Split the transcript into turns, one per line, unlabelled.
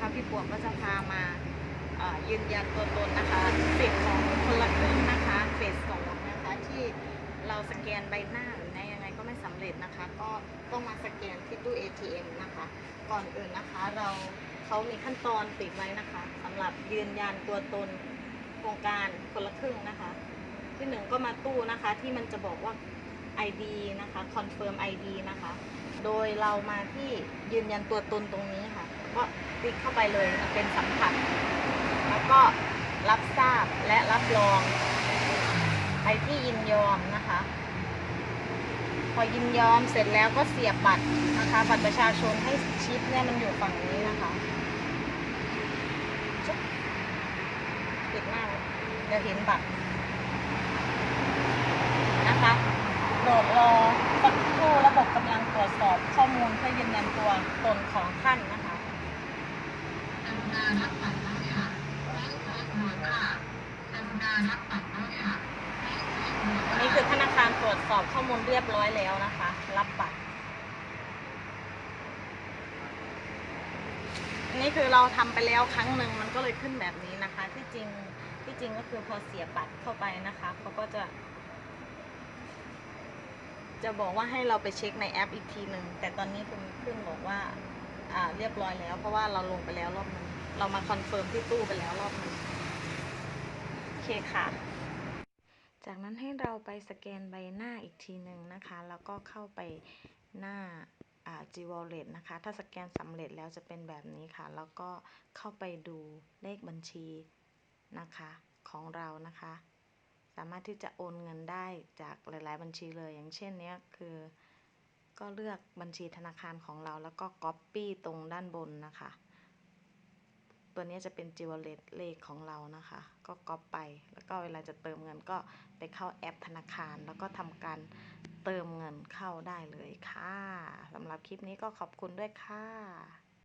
นะคะ พี่ปวงก็จะพามายืนยันตัวตนนะคะเฟสของคนละครึ่งนะคะเฟสสองนะคะที่เราสแกนใบหน้าหรือในยังไงก็ไม่สำเร็จนะคะ ก็ต้องมาสแกนที่ตู้ ATM นะคะ ก่อนอื่นนะคะเราเขามีขั้นตอนติดไว้นะคะสำหรับยืนยันตัวตนโครงการคนละครึ่งนะคะ ที่หนึ่งก็มาตู้นะคะที่มันจะบอกว่า ID นะคะ confirm ID นะคะ โดยเรามาที่ยืนยันตัวตนตรงนี้ค่ะ ก็คลิกเข้าไปเลยเป็นสัมผัส แล้วก็รับทราบและรับรองไปที่ยินยอมนะคะ พอยินยอมเสร็จแล้วก็เสียบบัตรนะคะ บัตรประชาชนให้ชิปเนี่ยมันอยู่ฝั่งนี้นะคะชุบปิดหน้าไว้เดี๋ยวเห็นบัตรนะคะโปรดรอสักครู่ระบบกำลังตรวจสอบข้อมูลเพื่อยืนยันตัวตนของท่านนะคะ อันนี้คือธนาคารตรวจสอบข้อมูลเรียบร้อยแล้วนะคะ รับบัตร อันนี้คือเราทำไปแล้วครั้งหนึ่งมันก็เลยขึ้นแบบนี้นะคะ ที่จริงที่จริงก็คือพอเสียบบัตรเข้าไปนะคะเขาก็จะ จะบอกว่าให้เราไปเช็คในแอปอีกทีหนึ่งแต่ตอนนี้คุณขึ้นบอกว่า อ่าเรียบร้อยแล้ว เพราะว่าเราลงไปแล้วรอบนึง เรามาคอนเฟิร์มที่ตู้ไปแล้วรอบนึงโอเคค่ะ จากนั้นให้เราไปสแกนใบหน้าอีกทีหนึ่งนะคะ แล้วก็เข้าไปหน้า G Wallet นะคะ ถ้าสแกนสำเร็จแล้วจะเป็นแบบนี้ค่ะ แล้วก็เข้าไปดูเลขบัญชีนะคะของเรานะคะ สามารถที่จะโอนเงินได้จากหลาย ๆ บัญชีเลย อย่างเช่นเนี้ยคือ ก็เลือกบัญชีธนาคารของเราแล้วก็ Copy ตรงด้านบนนะคะ ตัวนี้จะเป็นจิวเลตเลขของเรานะคะ ก็ก๊อปไป แล้วก็เวลาจะเติมเงินก็ไปเข้าแอปธนาคาร แล้วก็ทำการเติมเงินเข้าได้เลยค่ะสำหรับคลิปนี้ก็ขอบคุณด้วยค่ะ